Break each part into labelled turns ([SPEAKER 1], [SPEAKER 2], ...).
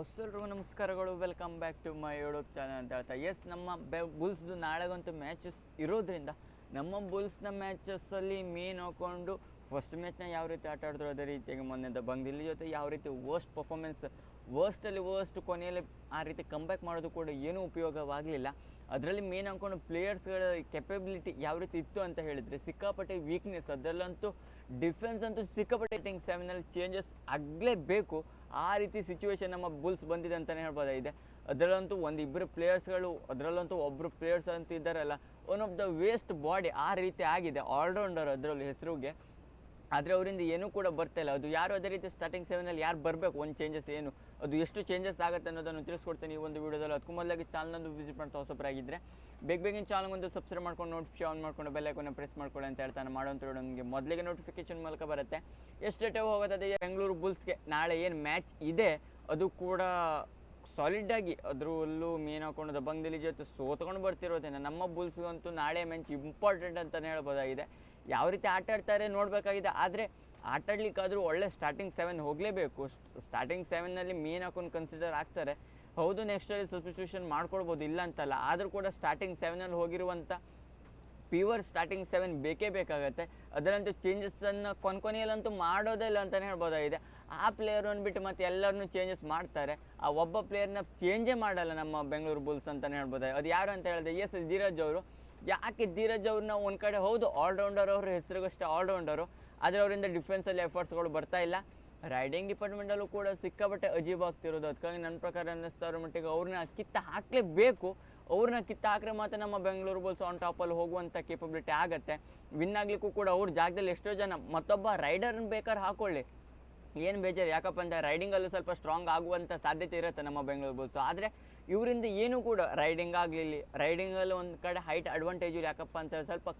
[SPEAKER 1] ಬಸ್ಸೆಲ್ರಿಗೂ ನಮಸ್ಕಾರಗಳು. Welcome back to my YouTube channel ಅಂತ ಹೇಳ್ತಾ. ಎಸ್ ನಮ್ಮ ಬೆ ಬುಲ್ಸ್ದು ನಾಳೆಗಂತೂ ಮ್ಯಾಚಸ್ ಇರೋದ್ರಿಂದ ನಮ್ಮ ಬುಲ್ಸ್ನ ಮ್ಯಾಚಸ್ಸಲ್ಲಿ ಮೇನ್ ಹಾಕೊಂಡು ಫಸ್ಟ್ ಮ್ಯಾಚ್ನ ಯಾವ ರೀತಿ ಆಟ ಆಡಿದ್ರು ಅದೇ ರೀತಿಯಾಗಿ ಮೊನ್ನೆದ ದಬಂಗ್ ದಿಲ್ಲಿ ಜೊತೆ ಯಾವ ರೀತಿ ವರ್ಸ್ಟ್ ಪರ್ಫಾರ್ಮೆನ್ಸ್ ವರ್ಸ್ಟಲ್ಲಿ ವರ್ಸ್ಟ್ ಕೊನೆಯಲ್ಲಿ ಆ ರೀತಿ ಕಂಬ್ಯಾಕ್ ಮಾಡೋದು ಕೂಡ ಏನೂ ಉಪಯೋಗವಾಗಲಿಲ್ಲ. ಅದರಲ್ಲಿ ಮೇನ್ ಅಂದ್ಕೊಂಡು ಪ್ಲೇಯರ್ಸ್ಗಳ ಕೆಪಬಿಲಿಟಿ ಯಾವ ರೀತಿ ಇತ್ತು ಅಂತ ಹೇಳಿದರೆ ಸಿಕ್ಕಾಪಟ್ಟೆ ವೀಕ್ನೆಸ್ ಅದರಲ್ಲಂತೂ ಡಿಫೆನ್ಸ್ ಅಂತೂ ಸಿಕ್ಕಾಪಟ್ಟೆ ಸೆವೆನಲ್ಲಿ ಚೇಂಜಸ್ ಆಗಲೇಬೇಕು. ಆ ರೀತಿ ಸಿಚುವೇಶನ್ ನಮ್ಮ ಬುಲ್ಸ್ ಬಂದಿದೆ ಅಂತಲೇ ಹೇಳ್ಬೋದಾಗಿದೆ ಅದರಲ್ಲಂತೂ ಒಂದು ಇಬ್ಬರು ಪ್ಲೇಯರ್ಸ್ಗಳು ಅದರಲ್ಲಂತೂ ಒಬ್ಬರು ಪ್ಲೇಯರ್ಸ್ ಅಂತ ಇದ್ದಾರಲ್ಲ one of the waste body ಆ ರೀತಿ ಆಗಿದೆ. ಆಲ್ರೌಂಡರ್ ಅದರಲ್ಲಿ ಹೆಸರುಗೆ ಆದರೆ ಅವರಿಂದ ಏನೂ ಕೂಡ ಬರ್ತಾ ಇಲ್ಲ. ಅದು ಯಾರು ಅದೇ ರೀತಿ ಸ್ಟಾರ್ಟಿಂಗ್ ಸೆವೆನಲ್ಲಿ ಯಾರು ಬರಬೇಕು, ಒಂದು ಚೇಂಜಸ್ ಏನು, ಅದು ಎಷ್ಟು ಚೇಂಜಸ್ ಆಗುತ್ತೆ ಅನ್ನೋದನ್ನು ತಿಳಿಸ್ಕೊಡ್ತೇನೆ ಈ ಒಂದು ವಿಡಿಯೋದಲ್ಲಿ. ಅದಕ್ಕೂ ಮೊದಲಾಗಿ ಚಾನಲ್ನೊಂದು ವಿಸಿಟ್ ಮಾಡ್ತಾ ಹೊಸಬರಾಗಿದ್ದರೆ ಬೇಗ ಬೇಗಿನ ಚಾನಲ್ ಒಂದು ಸಬ್ಸ್ಕ್ರೈಬ್ ಮಾಡ್ಕೊಂಡು ನೋಟಿಫಿಕೇಶನ್ ಆನ್ ಮಾಡ್ಕೊಂಡು ಬೆಲ್ ಐಕನ್ನ ಪ್ರೆಸ್ ಮಾಡ್ಕೊಳ್ಳಿ ಅಂತ ಹೇಳ್ತಾನೆ ಮಾಡೋಂಥ ನಮಗೆ ಮೊದಲಿಗೆ ನೋಟಿಫಿಕೇಶನ್ ಮೂಲಕ ಬರುತ್ತೆ. ಎಷ್ಟು ಡೇಟೆ ಹೋಗೋದೇ ಬೆಂಗಳೂರು ಬುಲ್ಸ್ಗೆ ನಾಳೆ ಏನು ಮ್ಯಾಚ್ ಇದೆ? ಅದು ಕೂಡ ಸಾಲಿಡ್ ಆಗಿ, ಅದರಲ್ಲೂ ಮೇನ್ ಹಾಕೊಂಡು ದಬಂಗ್ದಲ್ಲಿ ಜೊತೆ ಸೋತ್ಕೊಂಡು ಬರ್ತಿರೋದೇನೆ. ನಮ್ಮ ಬುಲ್ಸ್ಗಂತೂ ನಾಳೆ ಮ್ಯಾಚ್ ಇಂಪಾರ್ಟೆಂಟ್ ಅಂತಲೇ ಹೇಳ್ಬೋದಾಗಿದೆ. ಯಾವ ರೀತಿ ಆಟ ಆಡ್ತಾರೆ ನೋಡಬೇಕಾಗಿದೆ. ಆದರೆ ಆಟಾಡ್ಲಿಕ್ಕಾದರೂ ಒಳ್ಳೆ ಸ್ಟಾರ್ಟಿಂಗ್ ಸೆವೆನ್ ಹೋಗಲೇಬೇಕು. ಸ್ಟಾರ್ಟಿಂಗ್ ಸೆವೆನ್ನಲ್ಲಿ ಮೇನ್ ಹಾಕೊಂಡು ಕನ್ಸಿಡರ್ ಆಗ್ತಾರೆ. ಹೌದು ನೆಕ್ಸ್ಟಲ್ಲಿ ಸಬ್ಸ್ಟಿಟ್ಯೂಷನ್ ಮಾಡ್ಕೊಳ್ಬೋದು ಇಲ್ಲ ಅಂತಲ್ಲ. ಆದರೂ ಕೂಡ ಸ್ಟಾರ್ಟಿಂಗ್ ಸೆವೆನಲ್ಲಿ ಹೋಗಿರುವಂಥ ಪ್ಯೂವರ್ ಸ್ಟಾರ್ಟಿಂಗ್ ಸೆವೆನ್ ಬೇಕೇ ಬೇಕಾಗುತ್ತೆ. ಅದರಂತೂ ಚೇಂಜಸ್ಸನ್ನು ಕೊನೆಯಲ್ಲಂತೂ ಮಾಡೋದೇ ಇಲ್ಲ ಅಂತಲೇ ಹೇಳ್ಬೋದಾಗಿದೆ. ಆ ಪ್ಲೇಯರ್ ಬಿಟ್ಟು ಮತ್ತೆ ಎಲ್ಲರನ್ನೂ ಚೇಂಜಸ್ ಮಾಡ್ತಾರೆ. ಆ ಒಬ್ಬ ಪ್ಲೇಯರ್ನ ಚೇಂಜೇ ಮಾಡಲ್ಲ ನಮ್ಮ ಬೆಂಗಳೂರು ಬುಲ್ಸ್ ಅಂತಲೇ ಹೇಳ್ಬೋದಾಗಿದೆ. ಅದು ಯಾರು ಅಂತ ಹೇಳಿದೆ ಎಸ್ ಧೀರಜ್ ಅವರು. ಯಾಕೆ ಧೀರಜ್ ಅವ್ರನ್ನ ಒಂದು ಕಡೆ ಹೌದು ಆಲ್ರೌಂಡರ್ ಅವ್ರ ಹೆಸರಿಗಷ್ಟೇ ಆಲ್ರೌಂಡರು ಆದರೆ ಅವರಿಂದ ಡಿಫೆನ್ಸಲ್ಲಿ ಎಫರ್ಟ್ಸ್ಗಳು ಬರ್ತಾ ಇಲ್ಲ. ರೈಡಿಂಗ್ ಡಿಪಾರ್ಟ್ಮೆಂಟಲ್ಲೂ ಕೂಡ ಸಿಕ್ಕಾಪಟ್ಟೆ ಅಜೀಬ್ ಆಗ್ತಿರೋದು. ಅದಕ್ಕಾಗಿ ನನ್ನ ಪ್ರಕಾರ ಅನ್ನಿಸ್ತಾ ಇರೋ ಮಟ್ಟಿಗೆ ಅವ್ರನ್ನ ಕಿತ್ತ ಹಾಕಲೇಬೇಕು. ಅವ್ರನ್ನ ಕಿತ್ತ ಹಾಕ್ರೆ ಮಾತ್ರ ನಮ್ಮ ಬೆಂಗಳೂರು ಬುಲ್ಸ್ ಆನ್ ಟಾಪಲ್ಲಿ ಹೋಗುವಂಥ ಕೇಪಬಿಲಿಟಿ ಆಗುತ್ತೆ. ವಿನ್ ಆಗಲಿಕ್ಕೂ ಕೂಡ ಅವ್ರ ಜಾಗದಲ್ಲಿ ಎಷ್ಟೋ ಜನ ಮತ್ತೊಬ್ಬ ರೈಡರ್ನ ಬೇಕಾದ್ರೆ ಹಾಕೊಳ್ಳಿ. ಏನು ಬೇಜಾರು, ಯಾಕಪ್ಪ ಅಂತ ರೈಡಿಂಗಲ್ಲೂ ಸ್ವಲ್ಪ ಸ್ಟ್ರಾಂಗ್ ಆಗುವಂಥ ಸಾಧ್ಯತೆ ಇರುತ್ತೆ ನಮ್ಮ ಬೆಂಗಳೂರು ಬುಲ್ಸು ಆದರೆ ಇವರಿಂದ ಏನೂ ಕೂಡ ರೈಡಿಂಗ್ ಆಗಲಿ ರೈಡಿಂಗಲ್ಲಿ ಒಂದು ಕಡೆ ಹೈಟ್ ಅಡ್ವಾಂಟೇಜು ಯಾಕಪ್ಪ ಅಂತ ಸ್ವಲ್ಪ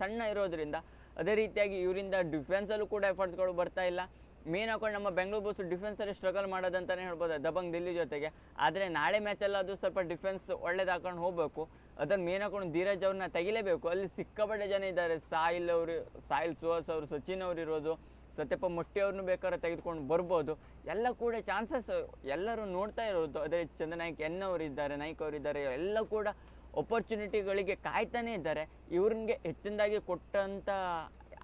[SPEAKER 1] ಸಣ್ಣ ಇರೋದ್ರಿಂದ ಅದೇ ರೀತಿಯಾಗಿ ಇವರಿಂದ ಡಿಫೆನ್ಸಲ್ಲೂ ಕೂಡ ಎಫರ್ಟ್ಸ್ಗಳು ಬರ್ತಾ ಇಲ್ಲ. ಮೇನ್ ಹಾಕೊಂಡು ನಮ್ಮ ಬೆಂಗಳೂರು ಬಸ್ ಡಿಫೆನ್ಸಲ್ಲಿ ಸ್ಟ್ರಗಲ್ ಮಾಡೋದಂತಲೇ ಹೇಳ್ಬೋದು. ದಬಂಗ್ ದಿಲ್ಲಿ ಜೊತೆಗೆ. ಆದರೆ ನಾಳೆ ಮ್ಯಾಚಲ್ಲಿ ಅದು ಸ್ವಲ್ಪ ಡಿಫೆನ್ಸ್ ಒಳ್ಳೇದು ಹಾಕೊಂಡು ಹೋಗಬೇಕು. ಅದನ್ನು ಮೇನ್ ಹಾಕೊಂಡು ಧೀರಜ್ ಅವ್ರನ್ನ ತೆಗಿಲೇಬೇಕು. ಅಲ್ಲಿ ಸಿಕ್ಕಾಪಟ್ಟೆ ಜನ ಇದ್ದಾರೆ. ಸಾಯಿಲ್ ಅವರು, ಸಾಯಿಲ್ ಸುಹಾಸ್ ಅವರು, ಸಚಿನ್ ಅವರು ಇರೋದು. ಸತ್ಯಪ್ಪ ಮೊಟ್ಟಿ ಅವ್ರನ್ನೂ ಬೇಕಾದ್ರೆ ತೆಗೆದುಕೊಂಡು ಬರ್ಬೋದು. ಎಲ್ಲ ಕೂಡ ಚಾನ್ಸಸ್ ಎಲ್ಲರೂ ನೋಡ್ತಾ ಇರೋದು. ಅದೇ ಚಂದ್ರನಾಯ್ಕ್ ಎನ್ ಅವರು ಇದ್ದಾರೆ ನಾಯ್ಕ್ ಅವರು ಇದ್ದಾರೆ ಎಲ್ಲ ಕೂಡ ಅಪರ್ಚುನಿಟಿಗಳಿಗೆ ಕಾಯ್ತಾನೇ ಇದ್ದಾರೆ. ಇವ್ರಿಗೆ ಹೆಚ್ಚಿನದಾಗಿ ಕೊಟ್ಟಂಥ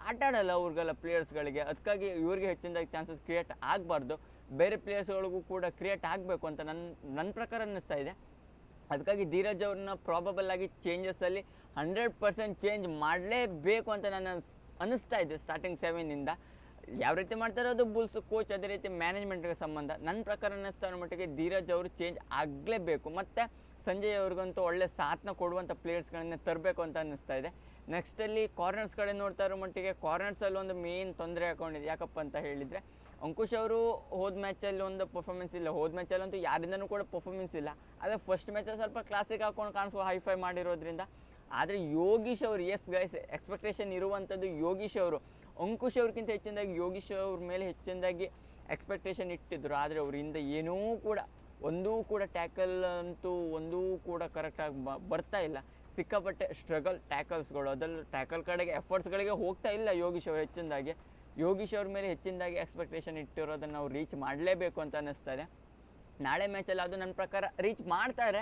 [SPEAKER 1] ಆಟ ಆಡಲ್ಲ ಅವ್ರಿಗೆಲ್ಲ ಪ್ಲೇಯರ್ಸ್ಗಳಿಗೆ ಅದಕ್ಕಾಗಿ ಇವ್ರಿಗೆ ಹೆಚ್ಚಿನದಾಗಿ ಚಾನ್ಸಸ್ ಕ್ರಿಯೇಟ್ ಆಗಬಾರ್ದು. ಬೇರೆ ಪ್ಲೇಯರ್ಸ್ಗಳಿಗೂ ಕೂಡ ಕ್ರಿಯೇಟ್ ಆಗಬೇಕು ಅಂತ ನನ್ನ ನನ್ನ ಪ್ರಕಾರ ಅನ್ನಿಸ್ತಾ ಇದೆ. ಅದಕ್ಕಾಗಿ ಧೀರಜ್ ಅವ್ರನ್ನ ಪ್ರಾಬಬಲ್ ಆಗಿ ಚೇಂಜಸ್ಸಲ್ಲಿ ಹಂಡ್ರೆಡ್ ಪರ್ಸೆಂಟ್ ಚೇಂಜ್ ಮಾಡಲೇಬೇಕು ಅಂತ ನಾನು ಅನ್ನಿಸ್ತಾ ಇದೆ ಸ್ಟಾರ್ಟಿಂಗ್ ಸೆವೆನಿಂದ ಯಾವ ರೀತಿ ಮಾಡ್ತಾರೋ ಅದು? ಬುಲ್ಸ್ ಕೋಚ್ ಅದೇ ರೀತಿ ಮ್ಯಾನೇಜ್ಮೆಂಟ್ಗೆ ಸಂಬಂಧ. ನನ್ನ ಪ್ರಕಾರ ಅನ್ನಿಸ್ತಾ ಇರೋ ಮಟ್ಟಿಗೆ ಧೀರಜ್ ಅವರು ಚೇಂಜ್ ಆಗಲೇಬೇಕು. ಮತ್ತು ಸಂಜಯ್ ಅವ್ರಿಗಂತೂ ಒಳ್ಳೆ ಸಾಥ್ನ ಕೊಡುವಂಥ ಪ್ಲೇಯರ್ಸ್ಗಳನ್ನ ತರಬೇಕು ಅಂತ ಅನ್ನಿಸ್ತಾ ಇದೆ. ನೆಕ್ಸ್ಟಲ್ಲಿ ಕಾರ್ನರ್ಸ್ ಕಡೆ ನೋಡ್ತಾ ಇರೋ ಮಟ್ಟಿಗೆ ಕಾರ್ನರ್ಸಲ್ಲಿ ಒಂದು ಮೇನ್ ತೊಂದರೆ ಹಾಕೊಂಡಿದೆ ಯಾಕಪ್ಪ ಅಂತ ಹೇಳಿದರೆ, ಅಂಕುಶ್ ಅವರು ಹೋದ ಮ್ಯಾಚಲ್ಲಿ ಒಂದು ಪರ್ಫಾರ್ಮೆನ್ಸ್ ಇಲ್ಲ. ಹೋದ ಮ್ಯಾಚಲ್ಲಂತೂ ಯಾರಿಂದನೂ ಕೂಡ ಪರ್ಫಾರ್ಮೆನ್ಸ್ ಇಲ್ಲ. ಆದರೆ ಫಸ್ಟ್ ಮ್ಯಾಚಲ್ಲಿ ಸ್ವಲ್ಪ ಕ್ಲಾಸಿಕ್ ಹಾಕೊಂಡು ಕಾಣಿಸುವ ಹೈಫೈ ಮಾಡಿರೋದ್ರಿಂದ, ಆದರೆ ಯೋಗೀಶ್ ಅವರು ಎಸ್ ಗೈಸ್ ಎಕ್ಸ್ಪೆಕ್ಟೇಷನ್ ಇರುವಂಥದ್ದು ಯೋಗೀಶ್ ಅವರು. ಅಂಕುಶ್ ಅವ್ರಿಗಿಂತ ಹೆಚ್ಚಿನದಾಗಿ ಯೋಗೀಶ್ ಅವ್ರ ಮೇಲೆ ಹೆಚ್ಚಿನದಾಗಿ ಎಕ್ಸ್ಪೆಕ್ಟೇಷನ್ ಇಟ್ಟಿದ್ರು. ಆದರೆ ಅವರಿಂದ ಏನೂ ಕೂಡ, ಒಂದೂ ಕೂಡ ಟ್ಯಾಕಲ್ ಅಂತೂ, ಒಂದೂ ಕೂಡ ಕರೆಕ್ಟಾಗಿ ಬರ್ತಾ ಇಲ್ಲ. ಸಿಕ್ಕಾಪಟ್ಟೆ ಸ್ಟ್ರಗಲ್ ಟ್ಯಾಕಲ್ಸ್ಗಳು ಅದರಲ್ಲಿ ಟ್ಯಾಕಲ್ ಕಡೆಗೆ ಎಫರ್ಟ್ಸ್ಗಳಿಗೆ ಹೋಗ್ತಾ ಇಲ್ಲ ಯೋಗೀಶ್ ಅವರು ಹೆಚ್ಚಿನದಾಗಿ. ಯೋಗೀಶ್ ಅವ್ರ ಮೇಲೆ ಹೆಚ್ಚಿನದಾಗಿ ಎಕ್ಸ್ಪೆಕ್ಟೇಷನ್ ಇಟ್ಟಿರೋದನ್ನು ನಾವು ರೀಚ್ ಮಾಡಲೇಬೇಕು ಅಂತ ಅನ್ನಿಸ್ತಾರೆ ನಾಳೆ ಮ್ಯಾಚಲ್ಲಿ ಅದು ನನ್ನ ಪ್ರಕಾರ ರೀಚ್ ಮಾಡ್ತಾರೆ.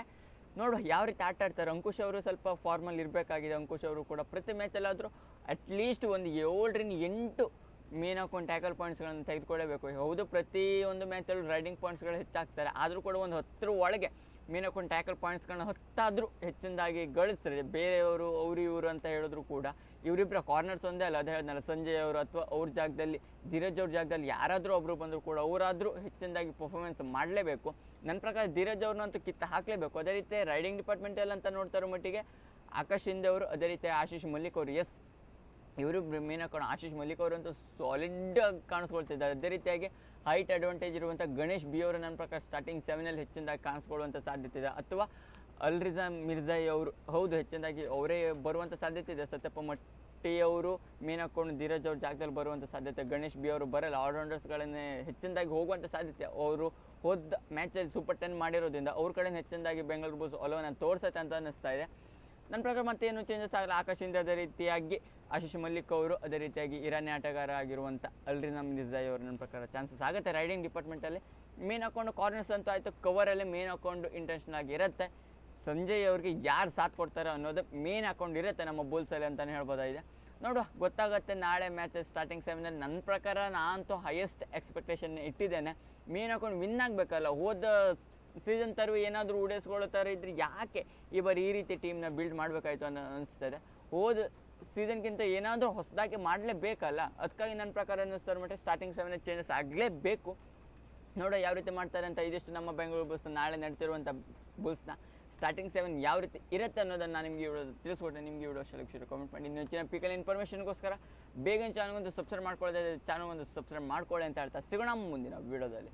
[SPEAKER 1] ನೋಡು ಯಾವ ರೀತಿ ಆಟ ಆಡ್ತಾರೆ. ಅಂಕುಶ್ ಅವರು ಸ್ವಲ್ಪ ಫಾರ್ಮಲ್ಲಿ ಇರಬೇಕಾಗಿದೆ. ಅಂಕುಶ್ ಅವರು ಕೂಡ ಪ್ರತಿ ಮ್ಯಾಚಲ್ಲಾದರೂ ಅಟ್ಲೀಸ್ಟ್ ಒಂದು ಏಳರಿಂದ ಎಂಟು ಮೇನ್ ಹಾಕೊಂಡು ಟ್ಯಾಕಲ್ ಪಾಯಿಂಟ್ಸ್ಗಳನ್ನು ತೆಗೆದುಕೊಳ್ಳಬೇಕು. ಹೌದು, ಪ್ರತಿ ಒಂದು ಮ್ಯಾಚಲ್ಲೂ ರೈಡಿಂಗ್ ಪಾಯಿಂಟ್ಸ್ಗಳು ಹೆಚ್ಚಾಗ್ತಾರೆ. ಆದರೂ ಕೂಡ ಒಂದು ಹತ್ತರ ಒಳಗೆ ಮೇನ್ ಹಾಕೊಂಡು ಟ್ಯಾಕಲ್ ಪಾಯಿಂಟ್ಸ್ಗಳನ್ನ ಹತ್ತಾದರೂ ಹೆಚ್ಚಿನದಾಗಿ ಗಳಿಸ್ರೆ. ಬೇರೆಯವರು, ಅವರು ಇವರು ಅಂತ ಹೇಳಿದ್ರು ಕೂಡ ಇವರಿಬ್ಬರ ಕಾರ್ನರ್ಸ್ ಒಂದೇ ಅಲ್ಲ. ಅದು ಹೇಳಿದ್ನಲ್ಲ, ಸಂಜಯ್ ಅವರು ಅಥವಾ ಅವ್ರ ಜಾಗದಲ್ಲಿ, ಧೀರಜ್ ಅವ್ರ ಜಾಗದಲ್ಲಿ ಯಾರಾದರೂ ಒಬ್ಬರು ಬಂದರೂ ಕೂಡ ಅವರಾದರೂ ಹೆಚ್ಚಿನದಾಗಿ ಪರ್ಫಾರ್ಮೆನ್ಸ್ ಮಾಡಲೇಬೇಕು. ನನ್ನ ಪ್ರಕಾರ ಧೀರಜ್ ಅವ್ರನ್ನಂತೂ ಕಿತ್ತ ಹಾಕಲೇಬೇಕು. ಅದೇ ರೀತಿ ರೈಡಿಂಗ್ ಡಿಪಾರ್ಟ್ಮೆಂಟಲ್ಲಿ ಅಂತ ನೋಡ್ತಾರೋ ಮಟ್ಟಿಗೆ ಆಕಾಶ್ ಹಿಂದೆ ಅವರು, ಅದೇ ರೀತಿ ಆಶೀಶ್ ಮಲ್ಲಿಕ್ ಅವರು. ಎಸ್ ಇವರು ಮೇನ್ ಹಾಕೊಂಡು ಆಶೀಶ್ ಮಲ್ಲಿಕ್ ಅವರಂತೂ ಸಾಲಿಡ್ ಕಾಣಿಸ್ಕೊಳ್ತಿದ್ದಾರೆ. ಅದೇ ರೀತಿಯಾಗಿ ಹೈಟ್ ಅಡ್ವಾಂಟೇಜ್ ಇರುವಂಥ ಗಣೇಶ್ ಬಿ ಅವರು ನನ್ನ ಪ್ರಕಾರ ಸ್ಟಾರ್ಟಿಂಗ್ ಸೆವೆನಲ್ಲಿ ಹೆಚ್ಚಿನದಾಗಿ ಕಾಣಿಸ್ಕೊಳ್ಳುವಂಥ ಸಾಧ್ಯತೆ ಇದೆ. ಅಥವಾ ಅಲ್ರಿಜಾ ಮಿರ್ಜಾಯಿ ಅವರು, ಹೌದು, ಹೆಚ್ಚಿನದಾಗಿ ಅವರೇ ಬರುವಂಥ ಸಾಧ್ಯತೆ ಇದೆ. ಸತ್ಯಪ್ಪ ಮಟ್ಟಿ ಅವರು, ಮೇನ್ ಹಾಕೊಂಡು ಧೀರಜ್ ಅವ್ರ ಜಾಗದಲ್ಲಿ ಬರುವಂಥ ಸಾಧ್ಯತೆ, ಗಣೇಶ್ ಬಿ ಅವರು ಬರಲ್ಲ. ಆಲ್ರೌಂಡರ್ಸ್ಗಳನ್ನೇ ಹೆಚ್ಚಿನದಾಗಿ ಹೋಗುವಂಥ ಸಾಧ್ಯತೆ ಅವರು ಹೋದ ಮ್ಯಾಚಲ್ಲಿ ಸೂಪರ್ ಟೆನ್ ಮಾಡಿರೋದ್ರಿಂದ ಅವ್ರ ಕಡೆ ಹೆಚ್ಚಿನದಾಗಿ ಬೆಂಗಳೂರು ಬುಲ್ಸ್ ಒಲವನ್ನು ತೋರ್ಸತ್ತೆ ಅಂತ ಅನ್ನಿಸ್ತಾ ಇದೆ. ನನ್ನ ಪ್ರಕಾರ ಮತ್ತೇನು ಚೇಂಜಸ್ ಆಗಲ್ಲ. ಆಕಾಶಿಂದ ಅದೇ ರೀತಿಯಾಗಿ ಆಶೀಶ್ ಮಲ್ಲಿಕ್ ಅವರು ಅದೇ ರೀತಿಯಾಗಿ ಇರಾನಿ ಆಟಗಾರ ಆಗಿರುವಂಥ ಅಲ್ರಿನಮ್ ಮಿರ್ಜಾಯಿ ಅವರು ನನ್ನ ಪ್ರಕಾರ ಚಾನ್ಸಸ್ ಆಗುತ್ತೆ. ರೈಡಿಂಗ್ ಡಿಪಾರ್ಟ್ಮೆಂಟಲ್ಲಿ ಮೇನ್ ಹಾಕೊಂಡು ಕಾರ್ನರ್ಸ್ ಅಂತೂ ಆಯಿತು. ಕವರಲ್ಲಿ ಮೇನ್ ಹಾಕೊಂಡು ಇಂಟೆನ್ಷನ್ ಆಗಿ ಇರುತ್ತೆ. ಸಂಜಯ್ ಅವ್ರಿಗೆ ಯಾರು ಸಾಥ್ ಕೊಡ್ತಾರೆ ಅನ್ನೋದು ಮೇನ್ ಹಾಕೊಂಡು ಇರುತ್ತೆ ನಮ್ಮ ಬೋಲ್ಸಲ್ಲಿ ಅಂತಲೇ ಹೇಳ್ಬೋದಾಗಿದೆ. ನೋಡುವ, ಗೊತ್ತಾಗುತ್ತೆ ನಾಳೆ ಮ್ಯಾಚಸ್ ಸ್ಟಾರ್ಟಿಂಗ್ ಸೆವೆನಲ್ಲಿ ನನ್ನ ಪ್ರಕಾರ ನಾನಂತೂ ಹೈಯೆಸ್ಟ್ ಎಕ್ಸ್ಪೆಕ್ಟೇಷನ್ ಇಟ್ಟಿದ್ದೇನೆ. ಮೇನ್ ಹಾಕೊಂಡು ವಿನ್ ಆಗಬೇಕಲ್ಲ. ಹೋದ ಸೀಸನ್ ತರುವ ಏನಾದರೂ ಉಡೇಸ್ಕೊಳ್ಳೋ ಥರ ಇದ್ರೆ ಯಾಕೆ ಈ ಬಾರಿ ಈ ರೀತಿ ಟೀಮ್ನ ಬಿಲ್ಡ್ ಮಾಡಬೇಕಾಯ್ತು ಅನ್ನೋ ಅನಿಸ್ತದೆ. ಹೋದ ಸೀಸನ್ಗಿಂತ ಏನಾದರೂ ಹೊಸದಾಗಿ ಮಾಡಲೇಬೇಕಲ್ಲ? ಅದಕ್ಕಾಗಿ ನನ್ನ ಪ್ರಕಾರ ಅನ್ನಿಸ್ತಾರೆ ಮಟ್ಟ ಸ್ಟಾರ್ಟಿಂಗ್ ಸೆವೆನ್ ಚೇಂಜಸ್ ಆಗಲೇಬೇಕು. ನೋಡೋ ಯಾವ ರೀತಿ ಮಾಡ್ತಾರೆ ಅಂತ ಇದಿಷ್ಟು ನಮ್ಮ ಬೆಂಗಳೂರು ಬುಲ್ಸ್ ನಾಳೆ ನಡೆತಿರುವಂಥ ಬುಲ್ಸ್ನ ಸ್ಟಾರ್ಟಿಂಗ್ ಸೆವೆನ್ ಯಾವ ರೀತಿ ಇರುತ್ತೆ ಅನ್ನೋದನ್ನು ನಾನು ನಿಮಗೆ ವಿಡಿಯೋ ತಿಳಿಸ್ಕೊಟ್ಟೆ ನಿಮಗೆ ವಿಡಿಯೋ ಶುರು ಕಮೆಂಟ್ ಮಾಡಿ. ಇನ್ನು ಹೆಚ್ಚಿನ ಪಿಕಲ್ ಇನ್ಫಾರ್ಮೇಷನ್ಗೋಸ್ಕರ ಬೇಗ ಚಾನಲ್ಗೊಂದು ಸಬ್ಸ್ಕ್ರೈಬ್ ಮಾಡ್ಕೊಳ್ಳೋದಾದ್ರೆ ಒಂದು ಸಬ್ಸ್ಕ್ರೈಬ್ ಮಾಡ್ಕೊಳ್ಳಿ ಅಂತ ಹೇಳ್ತಾ ಸಿಗೋಣ ಮುಂದಿನ ವಿಡಿಯೋದಲ್ಲಿ